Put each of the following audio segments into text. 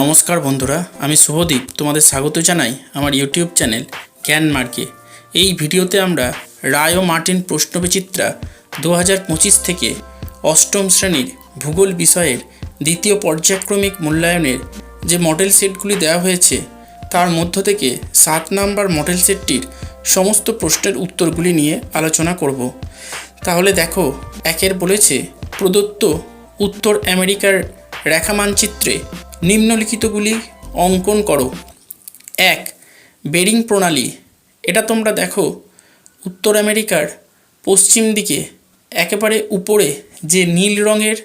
নমস্কার বন্ধুরা, আমি শুভদীপ তোমাদের স্বাগত জানাই আমার ইউটিউব চ্যানেল জ্ঞান মার্কে এই ভিডিওতে আমরা রায় মার্টিন প্রশ্নবিচিত্রা দু হাজার পঁচিশ থেকে অষ্টম শ্রেণির ভূগোল বিষয়ের দ্বিতীয় পর্যায়ক্রমিক মূল্যায়নের যে মডেল সেটগুলি দেওয়া হয়েছে, তার মধ্য থেকে সাত নাম্বার মডেল সেটটির সমস্ত প্রশ্নের উত্তরগুলি নিয়ে আলোচনা করব। তাহলে দেখো, একের বলেছে প্রদত্ত উত্তর আমেরিকার রেখা মানচিত্রে নিম্নলিখিতগুলি অঙ্কন করো। এক, বেরিং প্রণালী। এটা তোমরা দেখো, উত্তর আমেরিকার পশ্চিম দিকে, একেবারে উপরে যে নীল রঙের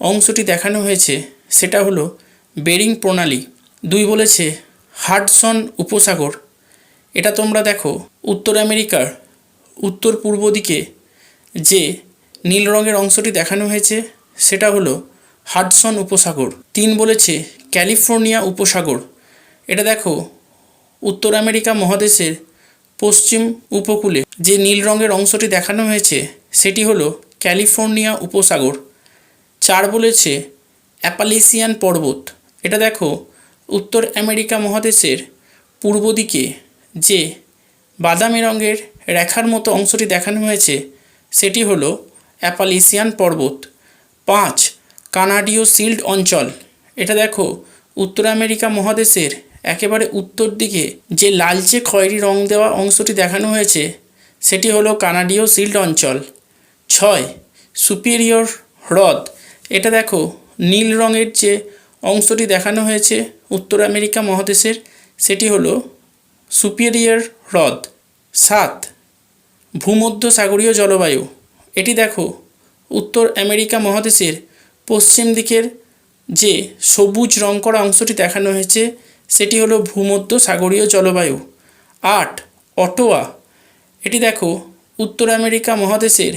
অংশটি দেখানো হয়েছে, সেটা হলো বেরিং প্রণালী। দুই বলেছে হাডসন উপসাগর। এটা তোমরা দেখো, উত্তর আমেরিকার উত্তর পূর্ব দিকে যে নীল রঙের অংশটি দেখানো হয়েছে, সেটা হলো হাডসন উপসাগর। তিন বলেছে ক্যালিফোর্নিয়া উপসাগর। এটা দেখো, উত্তর আমেরিকা মহাদেশের পশ্চিম উপকূলে যে নীল রঙের অংশটি দেখানো হয়েছে, সেটি হলো ক্যালিফোর্নিয়া উপসাগর। চার বলেছে অ্যাপালেসিয়ান পর্বত। এটা দেখো, উত্তর আমেরিকা মহাদেশের পূর্ব দিকে যে বাদামি রঙের রেখার মতো অংশটি দেখানো হয়েছে, সেটি হলো অ্যাপালেসিয়ান পর্বত। পাঁচ, কানাডীয় সিল্ড অঞ্চল। এটা দেখো, উত্তর আমেরিকা মহাদেশের একেবারে উত্তর দিকে যে লালচে খয়েরি রং দেওয়া অংশটি দেখানো হয়েছে, সেটি হলো কানাডীয় সিল্ড অঞ্চল। ছয়, সুপিরিয়র হ্রদ। এটা দেখো, নীল রঙের যে অংশটি দেখানো হয়েছে উত্তর আমেরিকা মহাদেশের, সেটি হলো সুপিরিয়র হ্রদ। সাত, ভূমধ্য সাগরীয় জলবায়ু। এটি দেখো, উত্তর আমেরিকা মহাদেশের পশ্চিম দিকের যে সবুজ রং করা অংশটি দেখানো হয়েছে, সেটি হলো ভূমধ্য সাগরীয় জলবায়ু। আট, অটোয়া। এটি দেখো, উত্তর আমেরিকা মহাদেশের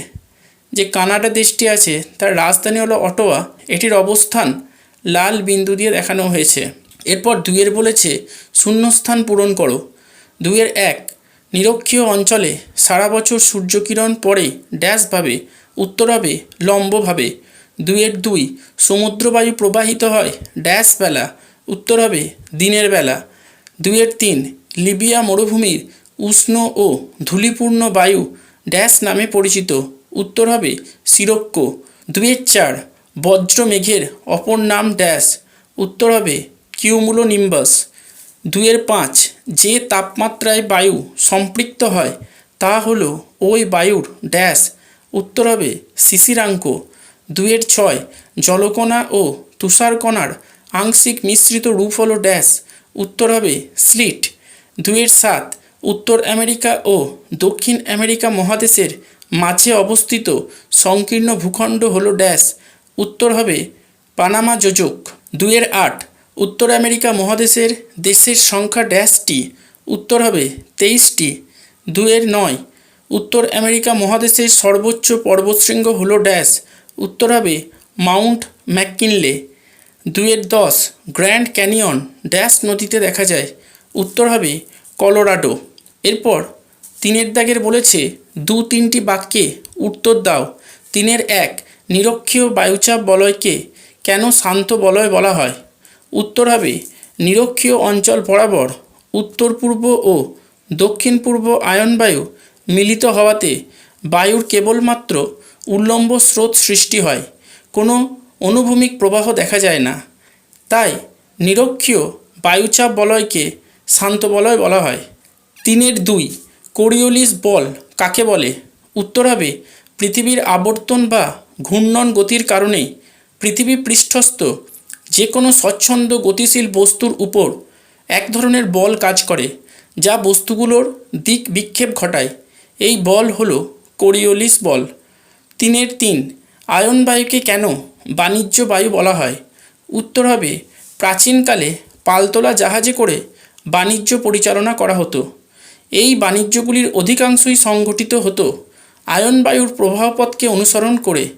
যে কানাডা দেশটি আছে, তার রাজধানী হলো অটোয়া। এটির অবস্থান লাল বিন্দু দিয়ে দেখানো হয়েছে। এরপর দুইয়ের বলেছে, শূন্যস্থান পূরণ করো। দুইয়ের এক, নিরক্ষীয় অঞ্চলে সারা বছর সূর্যকিরণ পড়ে ড্যাশভাবে উত্তর হবে লম্বভাবে দুইয়ের দুই, সমুদ্রবায়ু প্রবাহিত হয়, ড্যাশ বেলা, উত্তর হবে দিনের বেলা। দুইয়ের তিন, লিবিয়া মরুভূমির উষ্ণ ও ধূলিপূর্ণ বায়ু, ড্যাশ নামে পরিচিত, উত্তর হবে সিরক্কো। দুইয়ের চার বজ্র মেঘের অপর নাম ড্যাশ, উত্তর হবে কিউমুলো নিম্বাস দুইয়ের পাঁচ, যে তাপমাত্রায় বায়ু সম্পৃক্ত হয়, তা হলো ওই বায়ুর ড্যাশ, উত্তর হবে শিশিরাঙ্ক দুইয়ের ছয়, জলকণা ও তুষারকণার আংশিক মিশ্রিত রূপ হল ড্যাশ, উত্তর হবে স্লিট। দুইয়ের সাত, উত্তর আমেরিকা ও দক্ষিণ আমেরিকা মহাদেশের মাঝে অবস্থিত সংকীর্ণ ভূখণ্ড হল ড্যাশ, উত্তর হবে পানামা যোজক। দুইয়ের আট, উত্তর আমেরিকা মহাদেশের দেশের সংখ্যা ড্যাশটি, উত্তর হবে তেইশটি। দুয়ের নয়, উত্তর আমেরিকা মহাদেশের সর্বোচ্চ পর্বতশৃঙ্গ হল ড্যাশ উত্তর হবে মাউন্ট ম্যাককিনলে। দুয়ের দশ, গ্র্যান্ড ক্যানিয়ন ড্যাশ নদীতে দেখা যায়। উত্তর হবে কলোরাডো। এরপর তিনের দাগের বলেছে, দু তিনটি বাক্যে উত্তর দাও। তিনের এক, নিরক্ষীয় বায়ুচাপ বলয়কে কেন শান্ত বলয় বলা হয়? উত্তর হবে নিরক্ষীয় অঞ্চল বরাবর উত্তর পূর্ব ও দক্ষিণ পূর্ব আয়নবায়ু মিলিত হওয়াতে বায়ুর কেবলমাত্র উল্লম্ব স্রোত সৃষ্টি হয়। কোনো অনুভূমিক প্রবাহ দেখা যায় না। তাই নিরক্ষীয় বায়ুচাপ বলয়কে শান্ত বলয় বলা হয়। তিনের দুই কোরিওলিস বল কাকে বলে? উত্তর হবে, পৃথিবীর আবর্তন বা ঘূর্ণন গতির কারণে পৃথিবী পৃষ্ঠস্থ যে কোনো স্বচ্ছন্দ গতিশীল বস্তুর উপর এক ধরনের বল কাজ করে, যা বস্তুগুলোর দিক বিক্ষেপ ঘটায়। এই বল হলো কোরিওলিস বল। তিনের তিন, আয়ন বায়ুকে কেন বাণিজ্য বায়ু বলা হয়? উত্তর হবে, প্রাচীনকালে পালতোলা জাহাজে করে বাণিজ্য পরিচালনা করা হতো। এই বাণিজ্যগুলির অধিকাংশই সংঘটিত হতো আয়ন বায়ুর প্রবাহপথকে অনুসরণ করে।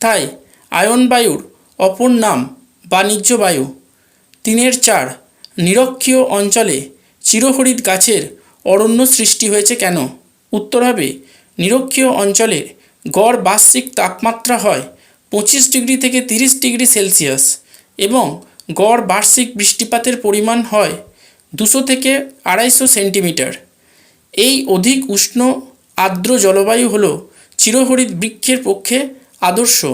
তাই আয়ন বায়ুর অপর নাম বাণিজ্য বায়ু। তিনের চার, নিরক্ষীয় অঞ্চলে চিরহরিৎ গাছের অরণ্য সৃষ্টি হয়েছে কেন? উত্তর হবে, নিরক্ষীয় অঞ্চলের গড় বার্ষিক তাপমাত্রা হয় পঁচিশ ডিগ্রি থেকে তিরিশ ডিগ্রি সেলসিয়াস এবং গড় বার্ষিক বৃষ্টিপাতের পরিমাণ হয় দুশো থেকে আড়াইশো সেন্টিমিটার। এই অধিক উষ্ণ, আর্দ্র জলবায়ু হল চিরহরিৎ বৃক্ষের পক্ষে আদর্শ।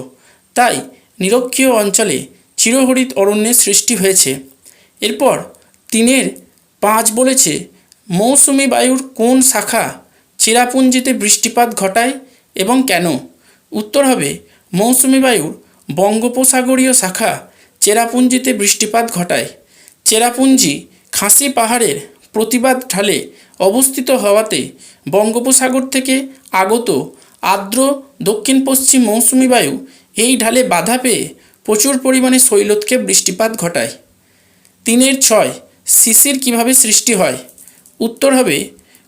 তাই নিরক্ষীয় অঞ্চলে চিরহরিৎ অরণ্যের সৃষ্টি হয়েছে। এরপর তিনের পাঁচ বলেছে, মৌসুমি বায়ুর কোন শাখা চেরাপুঞ্জিতে বৃষ্টিপাত ঘটায়? এবং কেন? উত্তর হবে, মৌসুমি বায়ুর বঙ্গোপসাগরীয় শাখা চেরাপুঞ্জিতে বৃষ্টিপাত ঘটায়। চেরাপুঞ্জি খাসি পাহাড়ের প্রতিবাদ ঢালে অবস্থিত হওয়াতে বঙ্গোপসাগর থেকে আগত আর্দ্র দক্ষিণ পশ্চিম মৌসুমি বায়ু এই ঢালে বাধা পেয়ে প্রচুর পরিমাণে শৈলতকে বৃষ্টিপাত ঘটায়। তিনের ছয়, শিশির কীভাবে সৃষ্টি হয়? উত্তর হবে,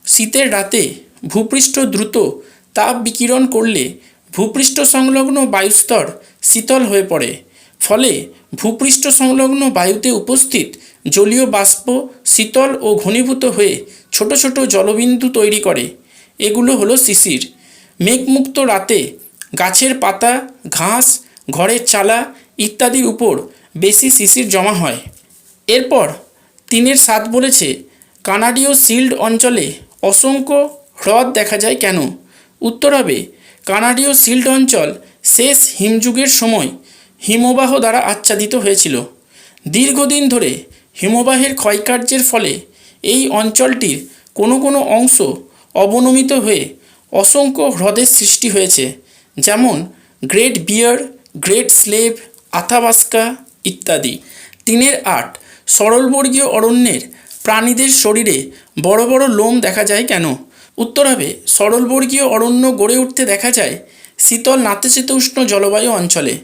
শীতের রাতে ভূপৃষ্ঠ দ্রুত তাপ বিকিরণ করলে ভূপৃষ্ঠ সংলগ্ন বায়ুস্তর শীতল হয়ে পড়ে। ফলে ভূপৃষ্ঠ সংলগ্ন বায়ুতে উপস্থিত জলীয় বাষ্প শীতল ও ঘনীভূত হয়ে ছোট ছোট জলবিন্দু তৈরি করে। এগুলো হলো শিশির। মেঘমুক্ত রাতে গাছের পাতা, ঘাস, ঘরের চালা ইত্যাদির উপর বেশি শিশির জমা হয়। এরপর তিনের সাত বলেছে, কানাডীয় শিল্ড অঞ্চলে অসংখ্য হ্রদ দেখা যায় কেন? উত্তর হবে কানাডীয় শিল্ড অঞ্চল শেষ হিমযুগের সময় হিমবাহ দ্বারা আচ্ছাদিত হয়েছিল। দীর্ঘদিন ধরে হিমবাহের ক্ষয়কার্যের ফলে এই অঞ্চলটির কোনো কোনো অংশ অবনমিত হয়ে অসংখ্য হ্রদের সৃষ্টি হয়েছে, যেমন Great Bear, Great Slave, Athabasca ইত্যাদি। তিনের আট সরলবর্গীয় অরণ্যের প্রাণীদের শরীরে বড় বড় লোম দেখা যায় কেন? উত্তর হবে, সরলবর্গীয় অরণ্য গড়ে উঠতে দেখা যায় শীতল নাতিশীতোষ্ণ জলবায়ু অঞ্চলে।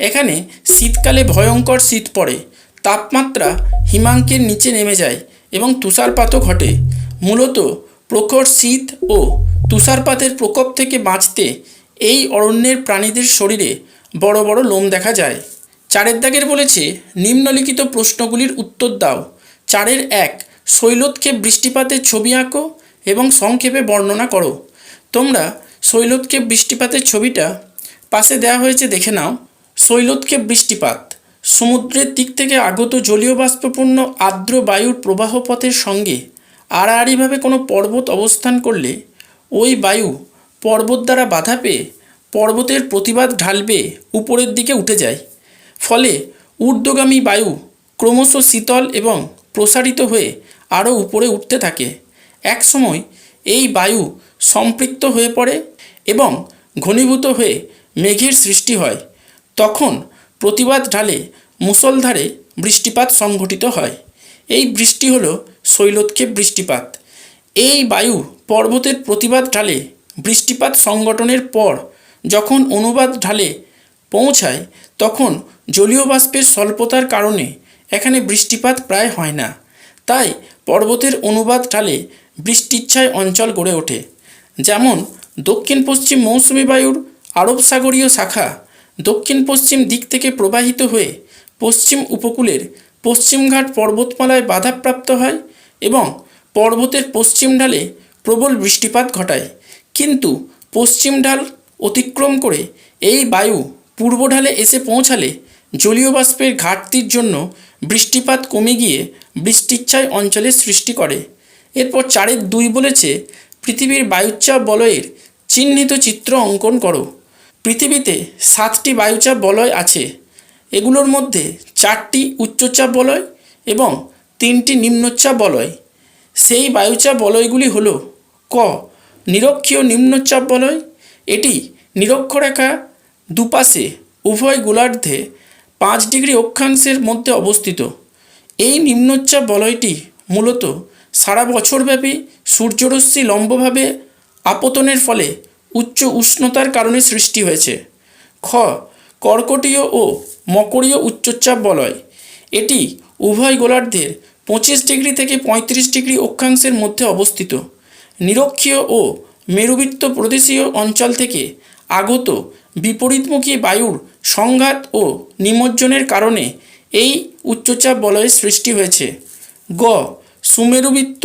এখানে শীতকালে ভয়ঙ্কর শীত পড়ে, তাপমাত্রা হিমাঙ্কের নিচে নেমে যায় এবং তুষারপাতও ঘটে। মূলত প্রখর শীত ও তুষারপাতের প্রকোপ থেকে বাঁচতে এই অরণ্যের প্রাণীদের শরীরে বড় বড় লোম দেখা যায়। চারের দাগের বলেছে, নিম্নলিখিত প্রশ্নগুলির উত্তর দাও। চারের এক শৈলোৎক্ষেপ বৃষ্টিপাতের ছবি আঁকো। এবং সংক্ষেপে বর্ণনা করো। তোমরা শৈলোৎক্ষেপ বৃষ্টিপাতের ছবিটা পাশে দেওয়া হয়েছে দেখে নাও। শৈলোৎক্ষেপ বৃষ্টিপাত সমুদ্রের দিক থেকে আগত জলীয় বাষ্পপূর্ণ আর্দ্র বায়ুর প্রবাহ পথের সঙ্গে আড়াআড়িভাবে কোনো পর্বত অবস্থান করলে ওই বায়ু পর্বত দ্বারা বাধা পেয়ে পর্বতের প্রতিবাদ ঢালবে উপরের দিকে উঠে যায়। ফলে ঊর্ধ্বগামী বায়ু ক্রমশ শীতল এবং প্রসারিত হয়ে আরও উপরে উঠতে থাকে। একসময় এই বায়ু সম্পৃক্ত হয়ে পড়ে এবং ঘনীভূত হয়ে মেঘের সৃষ্টি হয়। তখন প্রতিবাদ ঢালে মুষলধারে বৃষ্টিপাত সংঘটিত হয়। এই বৃষ্টি হলো শৈলোৎক্ষেপ বৃষ্টিপাত। এই বায়ু পর্বতের প্রতিবাদ ঢালে বৃষ্টিপাত সংগঠনের পর যখন অনুবাদ ঢালে পৌঁছায়, তখন জলীয় বাষ্পের স্বল্পতার কারণে এখানে বৃষ্টিপাত প্রায় হয় না। তাই পর্বতের অনুবাদ ঢালে বৃষ্টিচ্ছায় অঞ্চল গড়ে ওঠে। যেমন দক্ষিণ পশ্চিম মৌসুমি বায়ুর আরব সাগরীয় শাখা দক্ষিণ পশ্চিম দিক থেকে প্রবাহিত হয়ে পশ্চিম উপকূলের পশ্চিমঘাট পর্বতমালায় বাধাপ্রাপ্ত হয় এবং পর্বতের পশ্চিম ঢালে প্রবল বৃষ্টিপাত ঘটায়। কিন্তু পশ্চিম ঢাল অতিক্রম করে এই বায়ু পূর্ব ঢালে এসে পৌঁছালে জলীয় বাষ্পের ঘাটতির জন্য বৃষ্টিপাত কমে গিয়ে বৃষ্টিচ্ছায় অঞ্চলের সৃষ্টি করে। এরপর চারের দুই বলেছে, পৃথিবীর বায়ুচাপ বলয়ের চিহ্নিত চিত্র অঙ্কন করো। পৃথিবীতে সাতটি বায়ুচাপ বলয় আছে। এগুলোর মধ্যে চারটি উচ্চচাপ বলয় এবং তিনটি নিম্নচাপ বলয়। সেই বায়ুচাপ বলয়গুলি হল, ক, নিরক্ষীয় নিম্নচাপ বলয়। এটি নিরক্ষরেখা দুপাশে উভয় গোলার্ধে পাঁচ ডিগ্রি অক্ষাংশের মধ্যে অবস্থিত। এই নিম্নচাপ বলয়টি মূলত সারা বছরব্যাপী সূর্যরশ্মি লম্বভাবে আপতনের ফলে উচ্চ উষ্ণতার কারণে সৃষ্টি হয়েছে। খ, কর্কটীয় ও মকরীয় উচ্চচাপ বলয়। এটি উভয় গোলার্ধের পঁচিশ ডিগ্রি থেকে পঁয়ত্রিশ ডিগ্রি অক্ষাংশের মধ্যে অবস্থিত। নিরক্ষীয় ও মেরুবৃত্ত প্রদেশীয় অঞ্চল থেকে আগত বিপরীতমুখী বায়ুর সংঘাত ও নিমজ্জনের কারণে এই উচ্চচাপ বলয়ের সৃষ্টি হয়েছে। গ সুমেরুবৃত্ত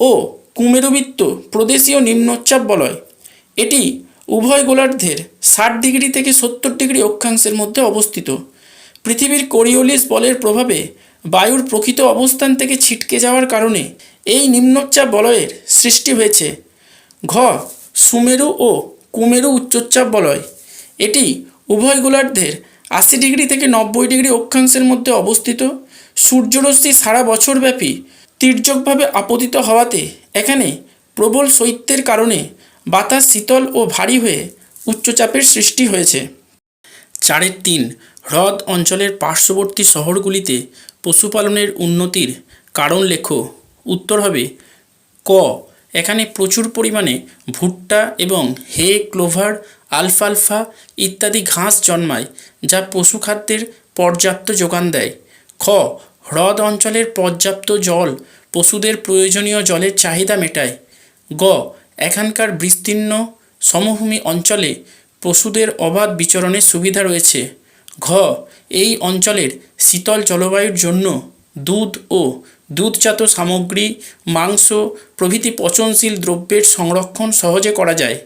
ও কুমেরুবৃত্ত প্রদেশীয় নিম্নচাপ বলয়। এটি উভয় গোলার্ধের ষাট ডিগ্রি থেকে সত্তর ডিগ্রি অক্ষাংশের মধ্যে অবস্থিত। পৃথিবীর কোরিওলিস বলের প্রভাবে বায়ুর প্রকৃত অবস্থান থেকে ছিটকে যাওয়ার কারণে এই নিম্নচাপ বলয়ের সৃষ্টি হয়েছে। ঘ, সুমেরু ও কুমেরু উচ্চচাপ বলয়। এটি উভয় গোলার্ধের আশি ডিগ্রি থেকে নব্বই ডিগ্রি অক্ষাংশের মধ্যে অবস্থিত। সূর্যরশ্মি সারা বছরব্যাপী তির্যকভাবে আপতিত হওয়াতে এখানে প্রবল শৈত্যের কারণে বাতাস শীতল ও ভারী হয়ে উচ্চচাপের সৃষ্টি হয়েছে। চারের তিন হ্রদ অঞ্চলের পার্শ্ববর্তী শহরগুলিতে পশুপালনের উন্নতির কারণ লেখো। উত্তর হবে ক। এখানে প্রচুর পরিমাণে ভুট্টা এবং হে ক্লোভার, আলফালফা ইত্যাদি ঘাস জন্মায় যা পশু খাদ্যের পর্যাপ্ত যোগান দেয়। খ। হ্রদ অঞ্চলের পর্যাপ্ত জল পশুদের প্রয়োজনীয় জলের চাহিদা মেটায়। গ, এখানকার বিস্তীর্ণ সমভূমি অঞ্চলে পশুদের অবাধ বিচরণের সুবিধা রয়েছে। ঘ, এই অঞ্চলের শীতল জলবায়ুর জন্য দুধ ও দুধজাত সামগ্রী, মাংস প্রভৃতি পচনশীল দ্রব্যের সংরক্ষণ সহজে করা যায়।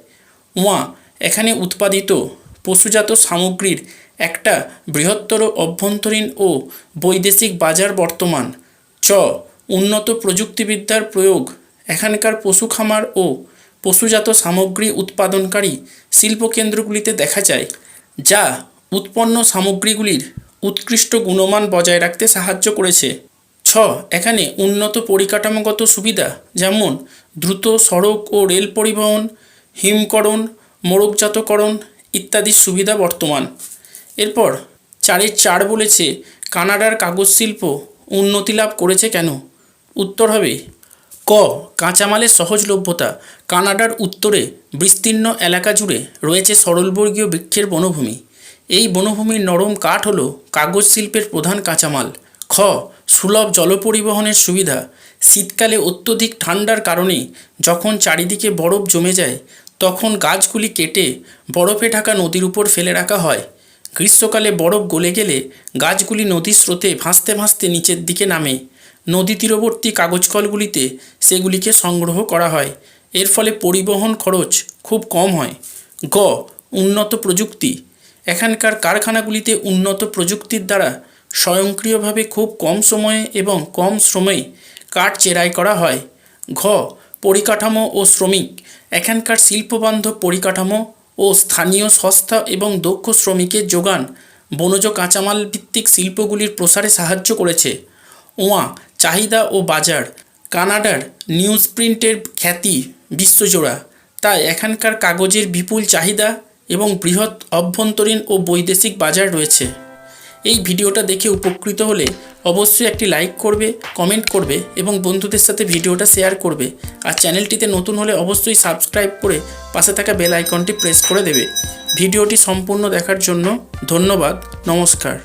উয়া, এখানে উৎপাদিত পশুজাত সামগ্রীর একটা বৃহত্তর অভ্যন্তরীণ ও বৈদেশিক বাজার বর্তমান। চ. উন্নত প্রযুক্তিবিদ্যার প্রয়োগ। এখানকার পশু খামার ও পশুজাত সামগ্রী উৎপাদনকারী শিল্পকেন্দ্রগুলিতে দেখা যায়, যা উৎপন্ন সামগ্রীগুলির উৎকৃষ্ট গুণমান বজায় রাখতে সাহায্য করেছে। ছ. এখানে উন্নত পরিকাঠামোগত সুবিধা, যেমন দ্রুত সড়ক ও রেল পরিবহন, হিমকরণ মোড়কজাতকরণ ইত্যাদির সুবিধা বর্তমান। এরপর চারের চার বলেছে, কানাডার কাগজ শিল্প উন্নতি লাভ করেছে কেন? উত্তর হবে, ক, কাঁচামালের সহজলভ্যতা। কানাডার উত্তরে বিস্তীর্ণ এলাকা জুড়ে রয়েছে সরলবর্গীয় বৃক্ষের বনভূমি। এই বনভূমির নরম কাঠ হল কাগজ শিল্পের প্রধান কাঁচামাল। খ, সুলভ জলপরিবহনের সুবিধা। শীতকালে অত্যধিক ঠান্ডার কারণে যখন চারিদিকে বরফ জমে যায়, তখন গাছগুলি কেটে বরফে ঢাকা নদীর উপর ফেলে রাখা হয়। গ্রীষ্মকালে বরফ গলে গেলে গাছগুলি নদীর স্রোতে ভাসতে ভাসতে নিচের দিকে নামে। নদী তীরবর্তী কাগজ কলগুলিতে সেগুলিকে সংগ্রহ করা হয়। এর ফলে পরিবহন খরচ খুব কম হয়। গ. উন্নত প্রযুক্তি। এখানকার কারখানাগুলিতে উন্নত প্রযুক্তির দ্বারা স্বয়ংক্রিয়ভাবে খুব কম সময়ে এবং কম শ্রমে কাঠ চেরাই করা হয়। ঘ. পরিকাঠামো ও শ্রমিক। এখানকার শিল্পবান্ধব পরিকাঠামো ও স্থানীয় সস্তা এবং দক্ষ শ্রমিকের যোগান বনজ কাঁচামাল ভিত্তিক শিল্পগুলির প্রসারে সাহায্য করেছে। ওয়া চাহিদা ও বাজার, কানাডার নিউজ প্রিন্টের খ্যাতি বিশ্বজোড়া। তাই এখানকার কাগজের বিপুল চাহিদা এবং বৃহৎ অভ্যন্তরীণ ও বৈদেশিক বাজার রয়েছে। এই ভিডিওটা দেখে উপকৃত হলে অবশ্যই একটি লাইক করবে কমেন্ট করবে এবং বন্ধুদের সাথে ভিডিওটা শেয়ার করবে। আর চ্যানেলটিতে নতুন হলে অবশ্যই সাবস্ক্রাইব করে পাশে থাকা বেল আইকনটি প্রেস করে দেবে। ভিডিওটি সম্পূর্ণ দেখার জন্য ধন্যবাদ, নমস্কার।